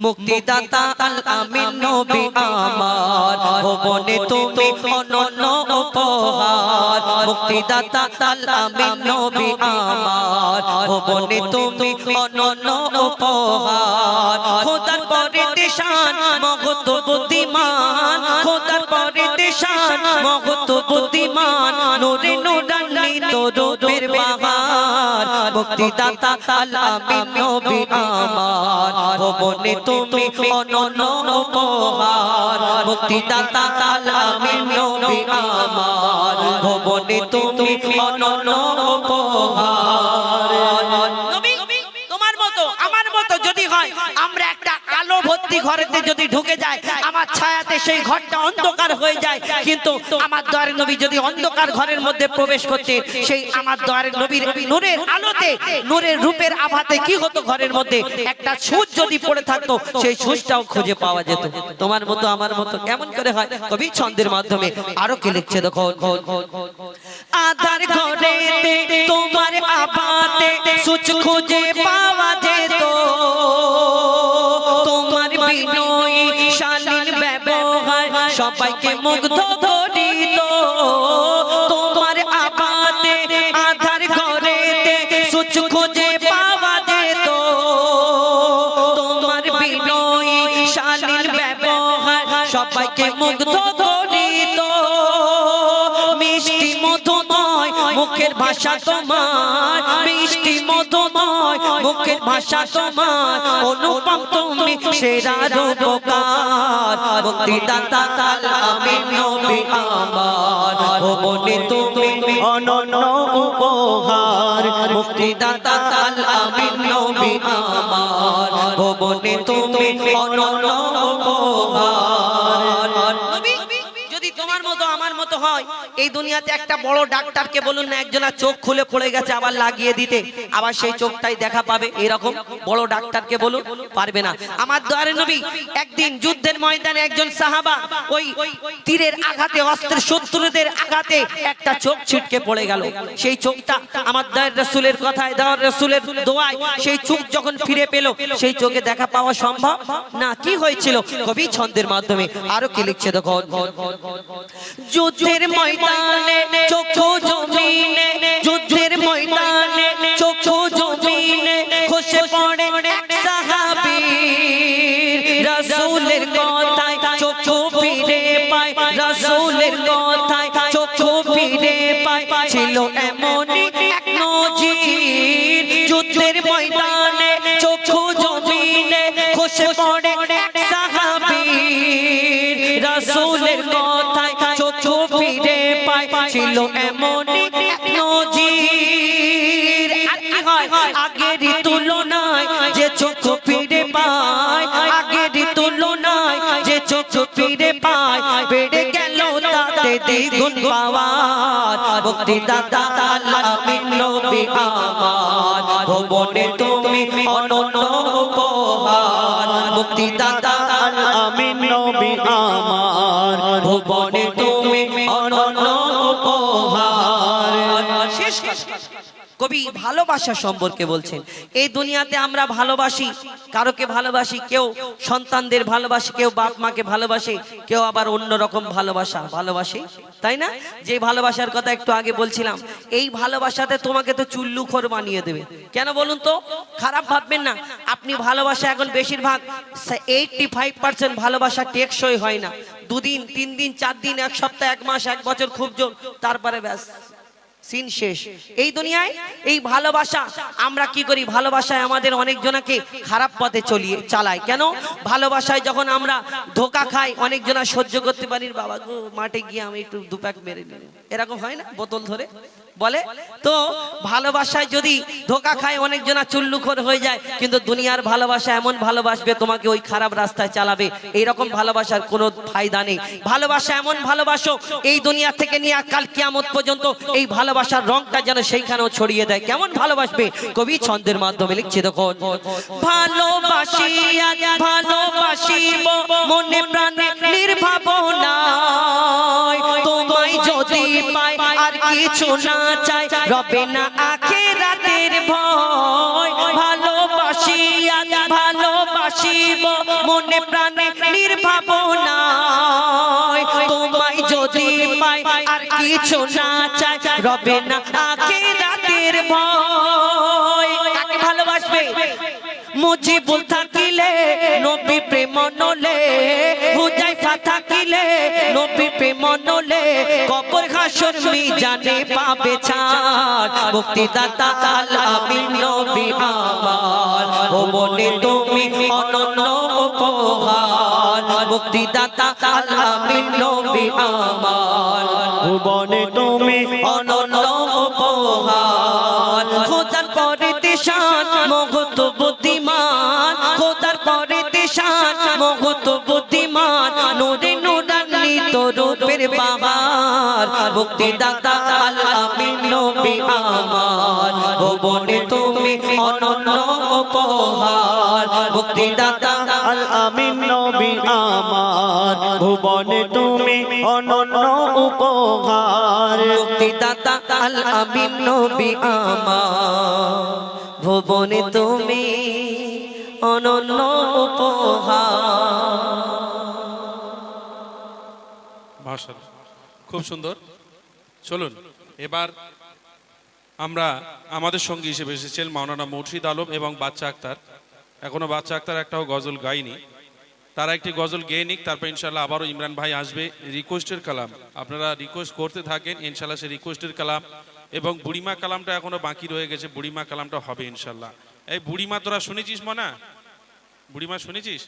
মুক্তিদাতা আল আমিন নবী আমার। ভবনে তুমি অনন্য উপহার। মুক্তিদাতা আল আমিন নবী আমার। ভবনে তুমি অনন্য উপহার। খোদার পরে দেশান মগত বুদ্ধিমান। খোদার পরে দেশান মগত বুদ্ধিমান। নূরে নূরান্বিত রূপের বাহার মুক্তিদাতা দাতা আমিন নবী আমার। ভবনে তুমি অনন্য উপহার। মুক্তি দাতা আমিন নবী আমার। ভবনে তুমি অনন্য উপহার। যদি হয়, আমরা একটা আলো ভর্তি ঘরেতে যদি ঢুকে যায় আমার ছায়াতে সেই ঘরটা অন্ধকার হয়ে যায়। কিন্তু আমার দয়ার নবী যদি অন্ধকার ঘরের মধ্যে প্রবেশ করতে, সেই আমার দয়ার নবীর নূরের আলোতে, নূরের রূপের আভাতে কি হতো ঘরের মধ্যে? একটা সুচ যদি পড়ে থাকতো, সেই সুচটাও খুঁজে পাওয়া যেত। তোমার মতো, আমার মতো, কেমন করে হয়? কবি ছন্দের মাধ্যমে আরও কে লিখছে দেখো। আধার ঘরেতে তোমার আবাতে সুচ খুঁজে পাওয়া যেত। তোমার বিনয়ী শালীন ব্যবহার সবাইকে মুগ্ধ করিত তোমার আবাতে আধার ঘরেতে সুচ খুঁজে পাওয়া যেত। তোমার বিনয়ী শালীন ব্যবহার সবাইকে মুগ্ধ ভাষা তোমার, মিষ্টি মধুময়, মুখের ভাষা তোমার, অনুপম তুমি সেরা রূপকার। মুক্তিদাতা তাল আমিন নবী আমার ভবনে তুমি অনন্য উপহার। মুক্তিদাতা তাল আমিন নবী আমার ভবনে তুমি অনন্য উপহার। আমার মতো হয়। এই দুনিয়াতে একটা বড় ডাক্তারকে বলুন না একজনের চোখ খুলে পড়ে গেছে আবার লাগিয়ে দিতে। আবার সেই চোখটাই দেখা পাবে এরকম বড় ডাক্তারকে বলুন, পারবে না। আমার দয়ারে নবী একদিন যুদ্ধের ময়দানে একজন সাহাবা ওই তীরের আঘাতে, অস্ত্রের শত্রুদের আঘাতে একটা চোখ ছিটকে পড়ে গেল। সেই চোখটা আমার দয়ের রসুলের কথায় দেওয়ার রসুলের দোয়ায় সেই চোখ যখন ফিরে পেল, সেই চোখে দেখা পাওয়া সম্ভব? না, কি হয়েছিল? কবি ছন্দের মাধ্যমে। আরও কি লিখছে দেখো যুদ্ধের ময়দানে, চক্ষু জমিনে, যুদ্ধের ময়দানে, চক্ষু জমিনে খসে পড়ে এক রাসূলের কথায় চক্ষু ফিরে পায়, রাসূলের কথায় দ্বিগুণ পাওয়ার দাতা আমিন নবী আমার। ভবনে তুমি অনন্য উপহার মুক্তিদাতা আমিন নবী আমার। ভবনে তুমি অনন্য উপহার। শেষ। কবি ভালোবাসা সম্পর্কে বলছেন। এই দুনিয়াতে আমরা ভালোবাসি, কারোকে ভালোবাসি, কেউ সন্তানদের ভালোবাসি, কেউ বাপ মাকে ভালোবাসে, কেউ আবার অন্য রকম ভালোবাসা। ভালোবাসে? তাই না? যে ভালোবাসার কথা একটু আগে বলছিলাম, এই ভালোবাসাতে তোমাকে তো চুল্লুখোর বানিয়ে দেবে। কেন বলুন তো? খারাপ ভাববেন না। আপনি ভালোবাসা এখন বেশিরভাগ এইটটি ফাইভ পার্সেন্ট ভালোবাসা টেকসই হয় না। দুদিন, তিন দিন, চার দিন, এক সপ্তাহ, এক মাস, এক বছর খুব জোর, তারপরে ব্যাস। সিন শেষ। এই দুনিয়ায় এই ভালোবাসা, আমরা কি করি? ভালোবাসায় আমাদের অনেকজনাকে খারাপ পথে চলিয়ে চালায় কেন? ভালোবাসায় যখন আমরা ধোকা খাই অনেক জনা সহ্য করতে পারি বাবা মাঠে গিয়ে আমি একটু দুপ্যাক মেরে নিলাম। এরকম হয় না? বোতল ধরে? বলে, তো ভালোবাসায় যদি ধোকা খায় অনেকজনা চুল্লুখর হয়ে যায়, কিন্তু দুনিয়ার ভালোবাসা এমন ভালোবাসবে তোমাকে ওই খারাপ রাস্তায় চালাবে। এইরকম ভালোবাসার কোনো ফায়দা নেই। ভালোবাসা এমন ভালোবাসো, এই দুনিয়া থেকে নিয়ে কাল কিয়ামত পর্যন্ত এই ভালোবাসার রংটা যেন সেইখানেও ছড়িয়ে দেয়। কেমন ভালোবাসবে? কবি ছন্দের মাধ্যমে লিখছে দেখুন ভালোবাসি আজ ভালোবাসিব মনে প্রাণে নির্ভাবনা তোমায় যদি পাই আর কিছু না চাই। রবে না আখেরাতের ভয়। ভালোবাসি ভালোবাসিব। মনে প্রাণে নির্ভাবনায় তোমায় যদি পাই আর কিছু না চাই। রবে না আকে মুজিবুল থাকিলে, নবী প্রেম নলে, হুজাইফা থাকিলে, নবী প্রেম নলে, কবর হাসর মিজানে পাবে মুক্তিদাতা আল আমিন নবী আমার, ও বলে তুমি অনন্য উপহার। মুক্তিদাতা আল আমিন নবী আমার ভুবনে তুমি অনন্য উপহার। পরে মগত বুদ্ধিমান, নোরে নোরান্বিত রূপের বাবার। মুক্তিদাতা আল আমিন নবী আমার। ভুবনে তুমি অনন্য উপহার। মুক্তিদাতা আল আমিন নবী আমার। ভুবনে তুমি অনন্য উপহার। মুক্তিদাতা আল আমিন নবী আমার। ভুবনে তুমি অনন্য উপহার। খুব সুন্দর। চলুন, এবার আমরা আমাদের সঙ্গী হিসেবে এসেছেন মাওলানা মুর্শিদ আলম এবং বাচ্চা আক্তার। এখনও বাচ্চা আক্তার একটাও গজল গায়নি। তারা একটি গজল গেয়ে নিক, তারপর ইনশাল্লাহ আবারও ইমরান ভাই আসবে রিকোয়েস্টের কালাম। আপনারা রিকোয়েস্ট করতে থাকেন ইনশাল্লাহ সে রিকোয়েস্টের কালাম। এবং বুড়িমা কালামটা এখনও বাকি রয়ে গেছে, বুড়িমা কালামটা হবে ইনশাল্লাহ এই বুড়িমা তোরা শুনেছিস মনা? বুড়িমা শুনেছিস?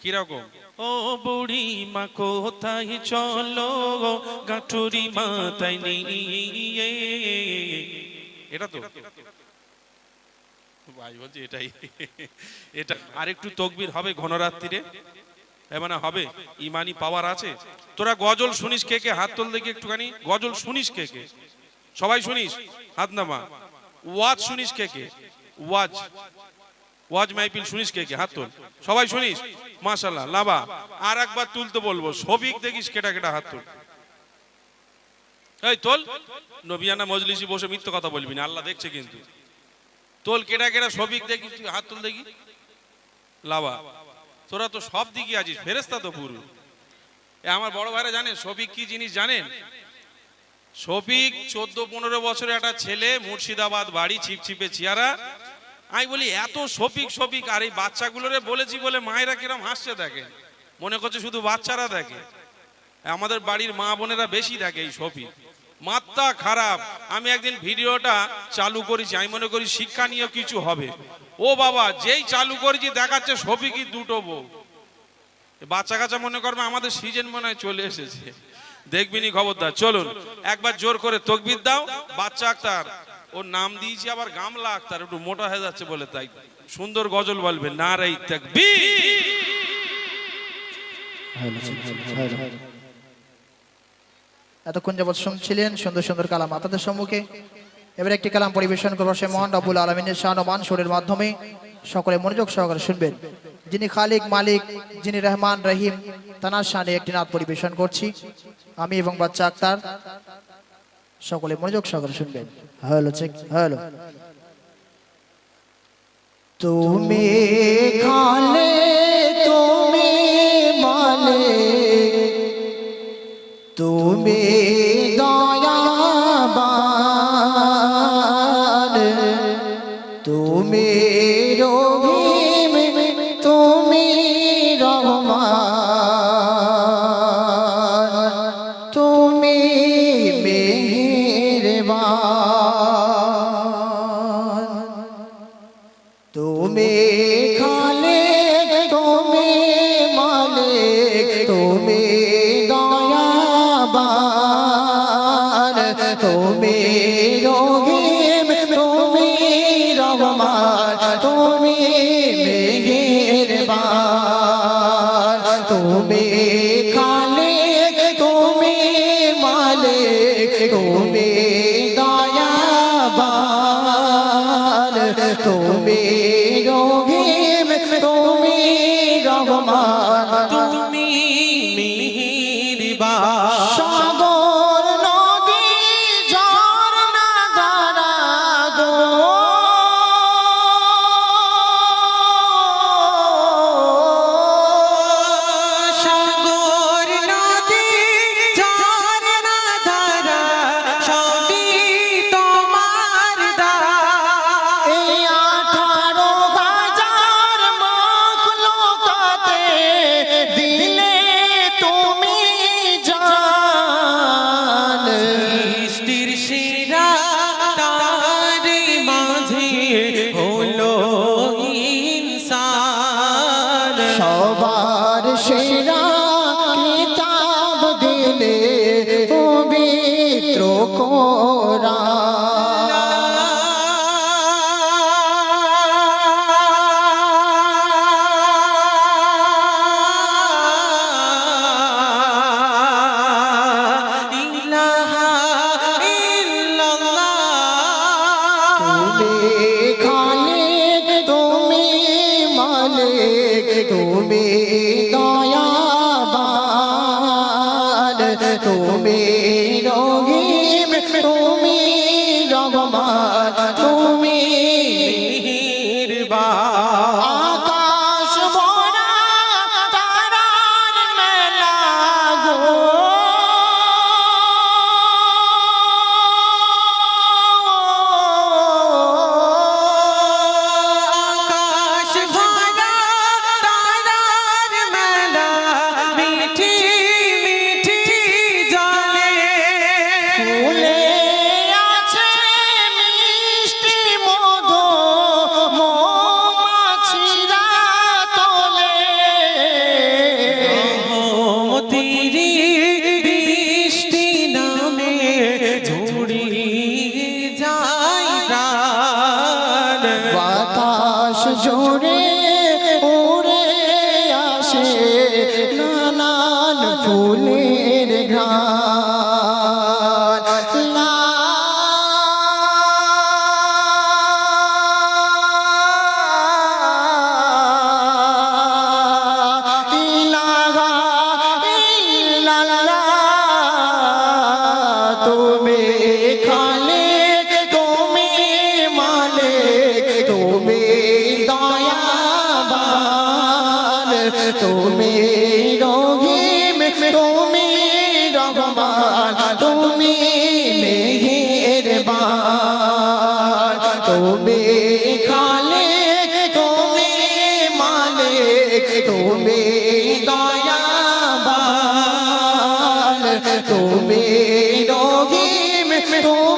কীরকম? ও বুড়ি মা কোথায় চলো গাঠুরি মাথায় নিয়ে। এটা তো। ভাই বলছি এটাই। এটা আর একটু তকবির হবে ঘনরাত্রিরে। মানে হবে ইমানি পাওয়ার আছে। তোরা গজল শুনিস কে কে? হাত তোল দেখি একটুখানি। গজল শুনিস কে কে? সবাই শুনিস? হাত নামা। ওয়াজ শুনিস কে কে? ওয়াজ ওয়াজ মাইপিল শুনিস কে কে? হাত তোল। সবাই শুনিস? মাশাল্লাহ লাভা আর একবার তুলতে বলব সবিক দেখিস কেটা কেটা হাত তোল। এই তোল। নবিয়ানা মজলিসি বসে মিথ্যে কথা বলবি না, আল্লাহ দেখছে কিন্তু। তোল কেটা কেটা সবিক দেখিস, তুই হাত তুল দেখি। লাভা তোরা তো সব দিকে আছিস ফেরেস্তা তো পুরো। এ আমার বড় ভাইরা জানেন সবিক কি জিনিস জানেন? শফিক চোদ্দ পনেরো বছরের একটা ছেলে, মুর্শিদাবাদ বাড়ি, ছিপছিপে চিয়ারা আমি বলি, এত শফিক শফিক, আর এই বাচ্চাগুলোরে বলেছি বলে মায়েরা কিরম হাসছে দেখে? মনে করছে শুধু বাচ্চারা দেখে। আমাদের বাড়ির মা বোনেরা বেশি দেখে এই শফিক। মাত্রা খারাপ। আমি একদিন ভিডিওটা চালু করেছি, আমি মনে করি শিক্ষা নিয়ে কিছু হবে। ও বাবা, যেই চালু করেছি দেখাচ্ছে শফিকই দুটো বউ। বাচ্চা কাচ্চা মনে করবে আমাদের সিজন মনে হয় চলে এসেছে। দেখবিনি খবরদার। চলুন, একবার জোর করে তকবির দাও। বাচ্চা আক্তার ওর নাম দিয়েছি আবার গামলা আক্তার, একটু মোটা হয়ে যাচ্ছে বলে তাই। সুন্দর গজল বলবে না রে তাকবীর। এতক্ষণ যাবৎ শুনছিলেন সুন্দর সুন্দর কালাম আপনাদের সম্মুখে। এবার একটি কালাম পরিবেশন করব সে মহান রাবুল আলমিনের শাহনমান সুরের মাধ্যমে। সকলে মনোযোগ সহকারে শুনবেন। যিনি খালিক, মালিক, যিনি রহমান, রহিম, তানার শানে একটি নাচ পরিবেশন করছি। আমি এবং বাচ্চা আক্তার। সকলে মনোযোগ সহকারে শুনবেন। হ্যালো চেক হ্যালো তুমি খালে রহমান তুমি তুমি মদির তুমি দয়াবান তুমি রহিম তুমি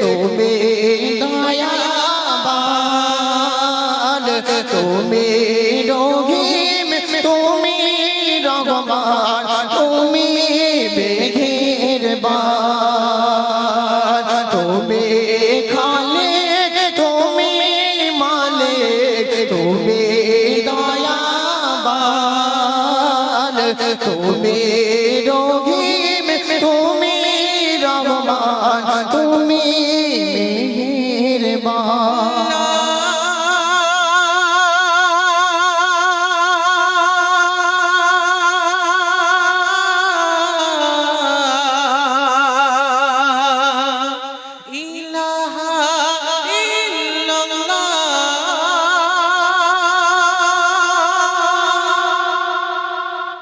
তুমি দয়াবান, তুমি রহিম, তুমি রহমান, তুমি বেঘের তুমি খালে তুমি মালে তুমি দয়াবান, তুমি রহিম, তুমি রহমান, তুমি